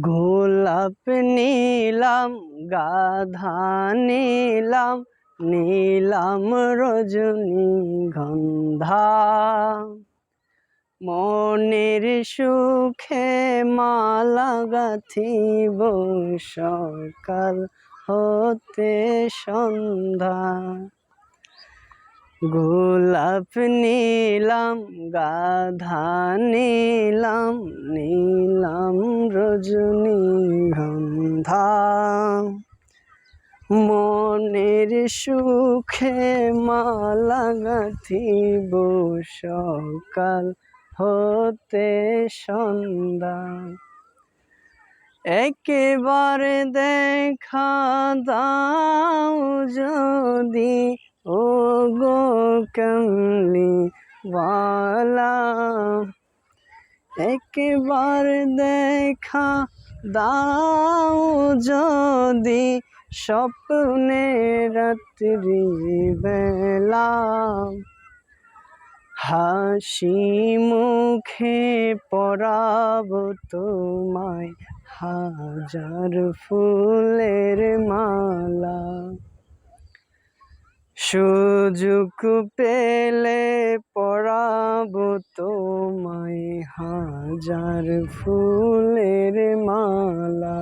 গোলাপ নিলাম গাধা নিলাম নিলাম রজনী গন্ধা। মনের সুখে মালা গাথিব সকাল হতে সন্ধ্যা। গোলাপ নিলাম, গাধা নিলাম নিলাম রজনী গন্ধা মনের সুখে মালা গাথিব সকাল হতে সন্ধ্যা। একেবারে দেখা দাও যদি বালা একবার দেখা দাও যদি স্বপ্নে রাত্রি বেলা হাসি মুখে পরাব তোমায় হাজার ফুলের মালা সুযোগ পেলে পড়াব তোমায় হাজার ফুলের মালা।